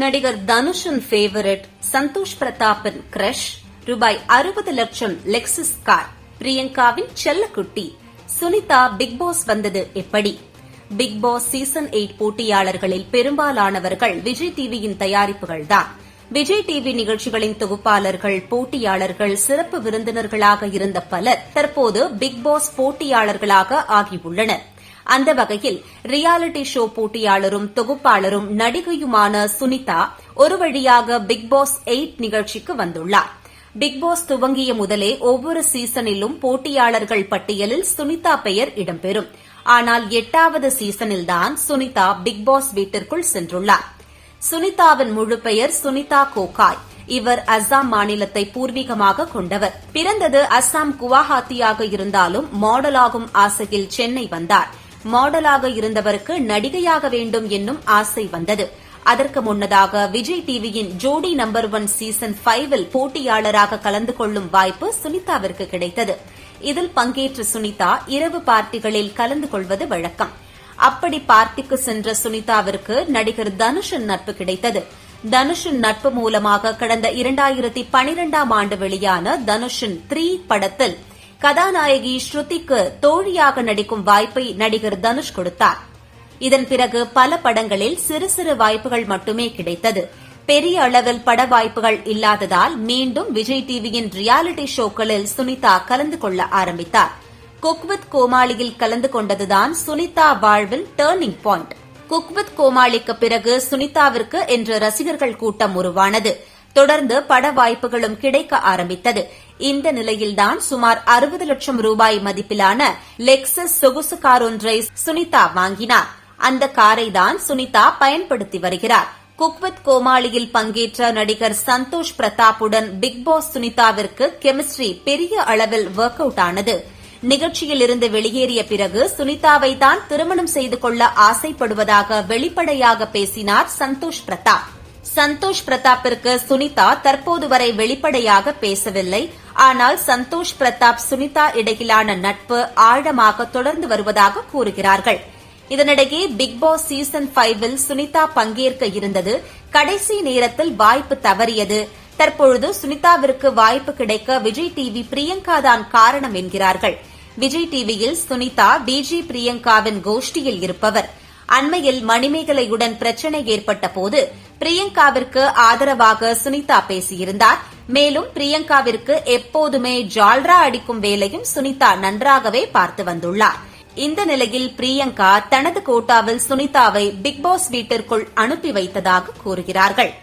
நடிகர் தனுஷின் ஃபேவரட் சந்தோஷ் பிரதாப்பின் கிரஷ் ரூபாய் அறுபது லட்சம் லெக்ஸஸ் கார் பிரியங்காவின் செல்லக்குட்டி. சுனிதா பிக் பாஸ் வந்தது எப்படி? பிக் பாஸ் சீசன் எயிட் போட்டியாளர்களில் பெரும்பாலானவர்கள் விஜய் டிவியின் தயாரிப்புகள்தான் விஜய் டிவி நிகழ்ச்சிகளின் தொகுப்பாளர்கள் போட்டியாளர்கள் சிறப்பு விருந்தினர்களாக இருந்த பலர் தற்போது பிக் பாஸ் போட்டியாளர்களாக ஆகியுள்ளனர். அந்த வகையில் ரியாலிட்டி ஷோ போட்டியாளரும் தொகுப்பாளரும் நடிகையுமான சுனிதா ஒரு வழியாக பிக்பாஸ் எயிட் நிகழ்ச்சிக்கு வந்துள்ளார். பிக் பாஸ் துவங்கிய முதலே ஒவ்வொரு சீசனிலும் போட்டியாளர்கள் பட்டியலில் சுனிதா பெயர் இடம்பெறும். ஆனால் எட்டாவது சீசனில்தான் சுனிதா பிக் பாஸ் வீட்டிற்குள் சென்றுள்ளார். சுனிதாவின் முழு பெயர் சுனிதா கோகாய். இவர் அஸ்ஸாம் மாநிலத்தை பூர்வீகமாக கொண்டவர். பிறந்தது அஸ்ஸாம் குவாஹாத்தியாக இருந்தாலும் மாடலாகும் ஆசையில் சென்னை வந்தார். மாடலாக இருந்தவருக்கு நடிகையாக வேண்டும் என்னும் ஆசை வந்தது. அதற்கு முன்னதாக விஜய் டிவியின் ஜோடி நம்பர் ஒன் சீசன் ஃபைவில் போட்டியாளராக கலந்து கொள்ளும் வாய்ப்பு சுனிதாவிற்கு கிடைத்தது. இதில் பங்கேற்ற சுனிதா இரவு பார்ட்டிகளில் கலந்து கொள்வது வழக்கம். அப்படி பார்ட்டிக்கு சென்ற சுனிதாவிற்கு நடிகர் தனுஷின் நட்பு கிடைத்தது. தனுஷின் நட்பு மூலமாக கடந்த இரண்டாயிரத்தி பனிரெண்டாம் ஆண்டு வெளியான தனுஷின் த்ரீ படத்தில் கதாநாயகி ஸ்ருதிக்கு தோழியாக நடிக்கும் வாய்ப்பை நடிகர் தனுஷ் கொடுத்தார். இதன் பிறகு பல படங்களில் சிறு சிறு வாய்ப்புகள் மட்டுமே கிடைத்தது. பெரிய அளவில் பட வாய்ப்புகள் இல்லாததால் மீண்டும் விஜய் டிவியின் ரியாலிட்டி ஷோக்களில் சுனிதா கலந்து கொள்ள ஆரம்பித்தார். குக்வித் கோமாளியில் கலந்து கொண்டதுதான் சுனிதா வாழ்வில் டேர்னிங் பாயிண்ட் குக்வித் கோமாளிக்கு பிறகு சுனிதாவிற்கு என்ற ரசிகர்கள் கூட்டம் உருவானது. தொடர்ந்து பட வாய்ப்புகளும் கிடைக்க ஆரம்பித்தது. இந்த நிலையில்தான் சுமார் அறுபது லட்சம் ரூபாய் மதிப்பிலான லெக்சஸ் சொகுசு கார் ஒன்றை சுனிதா வாங்கினார். அந்த காரை தான் சுனிதா பயன்படுத்தி வருகிறார். குக்வத் கோமாளியில் பங்கேற்ற நடிகர் சந்தோஷ் பிரதாப்புடன் பிக் பாஸ் சுனிதாவிற்கு கெமிஸ்ட்ரி பெரிய அளவில் ஒர்க் அவுட் ஆனது. நிகழ்ச்சியில் இருந்து வெளியேறிய பிறகு சுனிதாவை தான் திருமணம் செய்து கொள்ள ஆசைப்படுவதாக வெளிப்படையாக பேசினார் சந்தோஷ் பிரதாப். சந்தோஷ் பிரதாப்பிற்கு சுனிதா தற்போது வரை வெளிப்படையாக பேசவில்லை. ஆனால் சந்தோஷ் பிரதாப் சுனிதா இடையிலான நட்பு ஆழமாக தொடர்ந்து வருவதாக கூறுகிறார்கள். இதனிடையே பிக் பாஸ் சீசன் ஃபைவில் சுனிதா பங்கேற்க இருந்தது. கடைசி நேரத்தில் வாய்ப்பு தவறியது. தற்பொழுது சுனிதாவிற்கு வாய்ப்பு கிடைக்க விஜய் டிவி பிரியங்கா தான் காரணம் என்கிறார்கள். விஜய் டிவியில் சுனிதா டிஜி பிரியங்காவின் கோஷ்டியில் இருப்பவர். அண்மையில் மணிமேகலையுடன் பிரச்சினை ஏற்பட்ட போது பிரியங்காவிற்கு ஆதரவாக சுனிதா பேசியிருந்தார். மேலும் பிரியங்காவிற்கு எப்போதுமே ஜால்ரா அடிக்கும் வேலையும் சுனிதா நன்றாகவே பார்த்து வந்துள்ளார். இந்த நிலையில் பிரியங்கா தனது கோட்டாவில் சுனிதாவை பிக் பாஸ் வீட்டிற்குள் அனுப்பி வைத்ததாக கூறுகிறார்கள்.